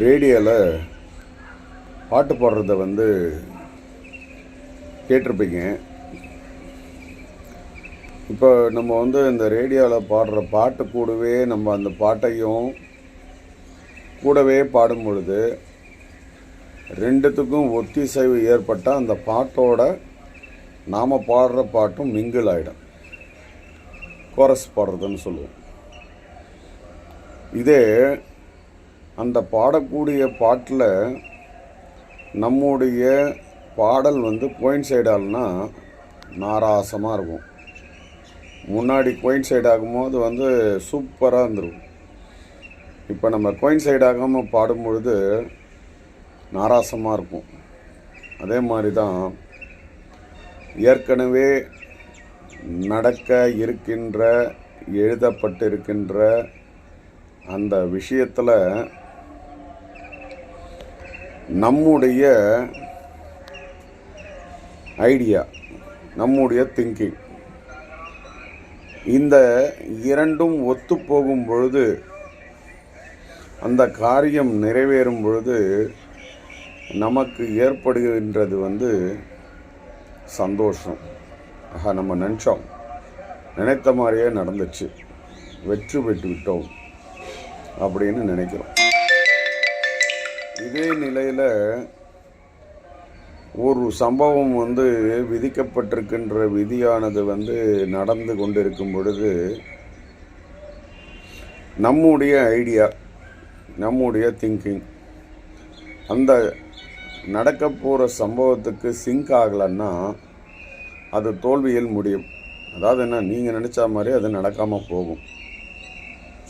ரேடியோவில் பாட்டு பாடுறத வந்து கேட்டிருப்பீங்க. இப்போ நம்ம வந்து இந்த ரேடியோவில் பாடுற பாட்டு கூடவே நம்ம அந்த பாட்டையும் கூடவே பாடும் பொழுது ரெண்டுத்துக்கும் ஒத்திசைவு ஏற்பட்டால் அந்த பாட்டோட நாம் பாடுற பாட்டும் மிங்கிள் ஆகிடும் கோரஸ் பாடுறதுன்னு சொல்லுவோம். இதே அந்த பாடக்கூடிய பாட்டில் நம்முடைய பாடல் வந்து கோயின்சைட் ஆகலனா நாராசமாக இருக்கும். முன்னாடி கோயின்சைட் ஆகும்போது வந்து சூப்பராக இருந்துருக்கும். இப்போ நம்ம கோயின்சைட் ஆகாமல் பாடும்பொழுது நாராசமாக இருக்கும். அதே மாதிரி தான் ஏற்கனவே நடக்க இருக்கின்ற எழுதப்பட்டிருக்கின்ற அந்த விஷயத்தில் நம்முடைய ஐடியா நம்முடைய திங்கிங் இந்த இரண்டும் ஒத்து போகும் பொழுது அந்த காரியம் நிறைவேறும் பொழுது நமக்கு ஏற்படுகின்றது வந்து சந்தோஷம். ஆஹா நம்ம நினச்சோம். நினைத்த மாதிரியே நடந்துச்சு. வெற்றி பெற்று விட்டோம். அப்படின்னு நினைக்கிறோம். இதே நிலையில் ஒரு சம்பவம் வந்து விதிக்கப்பட்டிருக்கின்ற விதியானது வந்து நடந்து கொண்டிருக்கும் பொழுது நம்முடைய ஐடியா நம்முடைய திங்கிங் அந்த நடக்க போகிற சம்பவத்துக்கு சிங்க் ஆகலைன்னா அது தோல்வியில் முடியும். அதாவது என்ன நீங்கள் நினச்சா மாதிரி அது நடக்காமல் போகும்.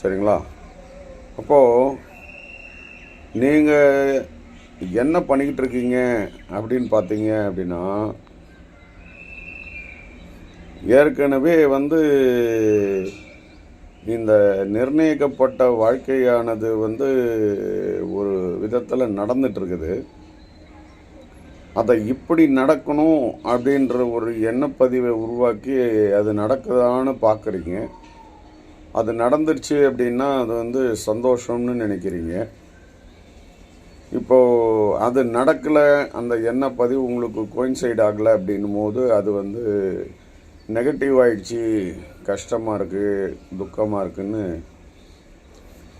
சரிங்களா? அப்போது நீங்கள் என்ன பண்ணிக்கிட்டு இருக்கீங்க அப்படின்னு பார்த்தீங்க அப்படின்னா ஏற்கனவே வந்து இந்த நிர்ணயிக்கப்பட்ட வாழ்க்கையானது வந்து ஒரு விதத்தில் நடந்துட்டுருக்குது. அதை இப்படி நடக்கணும் அப்படின்ற ஒரு எண்ணப்பதிவை உருவாக்கி அது நடக்குதான்னு பார்க்குறீங்க. அது நடந்துருச்சு அப்படின்னா அது வந்து சந்தோஷம்னு நினைக்கிறீங்க. இப்போது அது நடக்கலை அந்த எண்ணெய் பதிவு உங்களுக்கு கோயின்சைட் ஆகலை அப்படின்னும் போது அது வந்து நெகட்டிவ் ஆகிடுச்சி கஷ்டமாக இருக்குது துக்கமாக இருக்குதுன்னு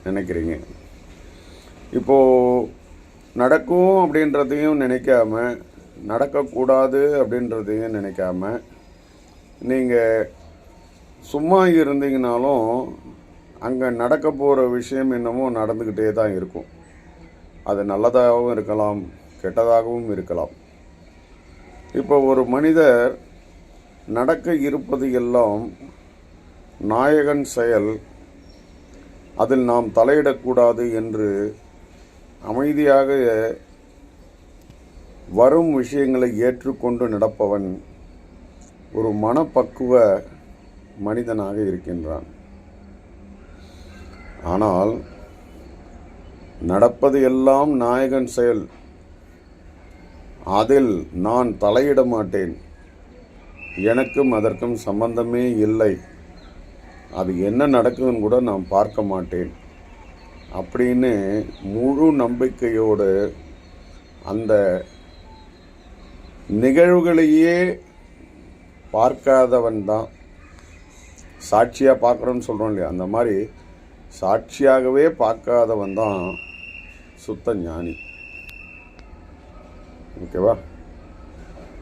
நினைக்கிறீங்க. இப்போது நடக்கும் அப்படின்றதையும் நினைக்காம நடக்கக்கூடாது அப்படின்றதையும் நினைக்காம நீங்கள் சும்மா இருந்தீங்கனாலும் அங்கே நடக்க போகிற விஷயம் என்னமோ நடந்துக்கிட்டே தான் இருக்கும். அது நல்லதாகவும் இருக்கலாம் கெட்டதாகவும் இருக்கலாம். இப்போ ஒரு மனிதர் நடக்க இருப்பது எல்லாம் நாயகன் செயல் அதில் நாம் தலையிடக்கூடாது என்று அமைதியாக வரும் விஷயங்களை ஏற்றுக்கொண்டு நடப்பவன் ஒரு மனப்பக்குவ மனிதனாக இருக்கின்றான். ஆனால் நடப்பது எல்லாம் நாயகன் செயல். அதில் நான் தலையிட மாட்டேன். எனக்கும் அதற்கும் சம்பந்தமே இல்லை. அது என்ன நடக்குதுன்னு கூட நான் பார்க்க மாட்டேன். அப்படின்னு முழு நம்பிக்கையோடு அந்த நிகழ்வுகளையே பார்க்காதவன் தான். சாட்சியாக பார்க்குறோன்னு சொல்கிறோம் இல்லையா? அந்த மாதிரி சாட்சியாகவே பார்க்காதவன் தான் சுத்த ஞானி. ஓகேவா